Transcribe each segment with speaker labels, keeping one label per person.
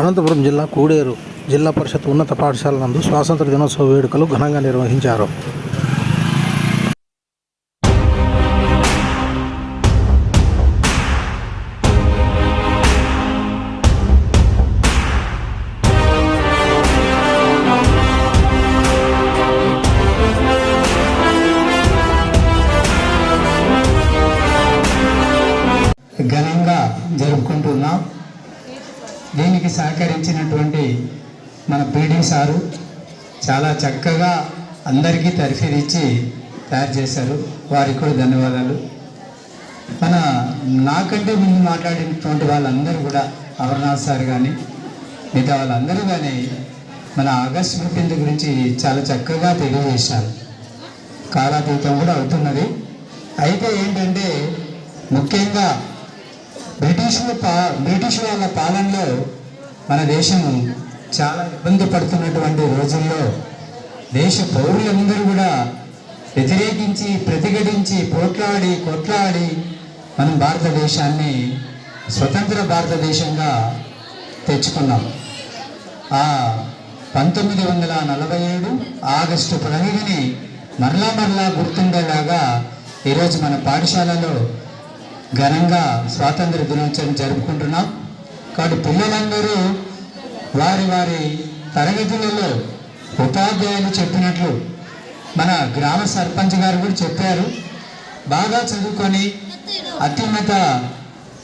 Speaker 1: అనంతపురం జిల్లా కూడేరు జిల్లా పరిషత్ ఉన్నత పాఠశాల నందు స్వాతంత్ర దినోత్సవ వేడుకలు ఘనంగా నిర్వహించారు.
Speaker 2: ఘనంగా జరుపుకుంటున్నాం. దీనికి సహకరించినటువంటి మన బీడీ సారు చాలా చక్కగా అందరికీ తర్ఫీదిచ్చి తయారు చేశారు. వారికి కూడా ధన్యవాదాలు. మన నాకంటే ముందు మాట్లాడినటువంటి వాళ్ళందరూ కూడా అమర్నాథ్ సార్ కానీ మిగతా వాళ్ళందరూ కానీ మన ఆగస్టు ఫిఫ్టీన్త్ గురించి చాలా చక్కగా తెలియజేశారు. కాలాతీతం కూడా అవుతున్నది. అయితే ఏంటంటే ముఖ్యంగా బ్రిటిష్లు పా బ్రిటిష్ల వాళ్ళ పాలనలో మన దేశం చాలా ఇబ్బంది పడుతున్నటువంటి రోజుల్లో దేశ పౌరులందరూ కూడా వ్యతిరేకించి ప్రతిఘటించి పోట్లాడి కొట్లాడి మనం భారతదేశాన్ని స్వతంత్ర భారతదేశంగా తెచ్చుకున్నాం. ఆ పంతొమ్మిది వందల నలభై ఏడు ఆగస్టు పదహైదుని మరలా మరలా గుర్తుండేలాగా ఈరోజు మన పాఠశాలలో ఘనంగా స్వాతంత్ర దినోత్సవం జరుపుకుంటున్నాం. కాబట్టి పిల్లలందరూ వారి వారి తరగతులలో ఉపాధ్యాయులు చెప్పినట్లు మన గ్రామ సర్పంచ్ గారు కూడా చెప్పారు. బాగా చదువుకొని అత్యున్నత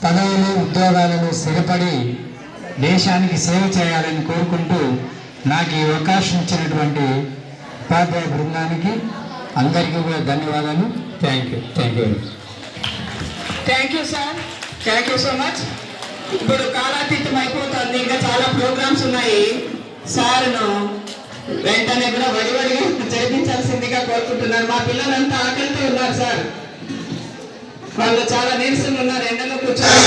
Speaker 2: పదవులు ఉద్యోగాలను స్థిరపడి దేశానికి సేవ చేయాలని కోరుకుంటూ నాకు ఈ అవకాశం ఇచ్చినటువంటి ఉపాధ్యాయ బృందానికి అందరికీ కూడా ధన్యవాదాలు. Thank you. Thank you.
Speaker 3: Thank you sir thank you so much ఇప్పుడు కాలాతీతం అయిపోతుంది ఇంకా చాలా ప్రోగ్రామ్స్ ఉన్నాయి. సార్ను వెంటనే కూడా వడివడిగా జరిపించాల్సిందిగా కోరుకుంటున్నారు మా పిల్లలంతా ఆకలితో ఉన్నారు సార్. వాళ్ళు చాలా నీరసంగా ఉన్నారు. ఎండలో కూర్చొని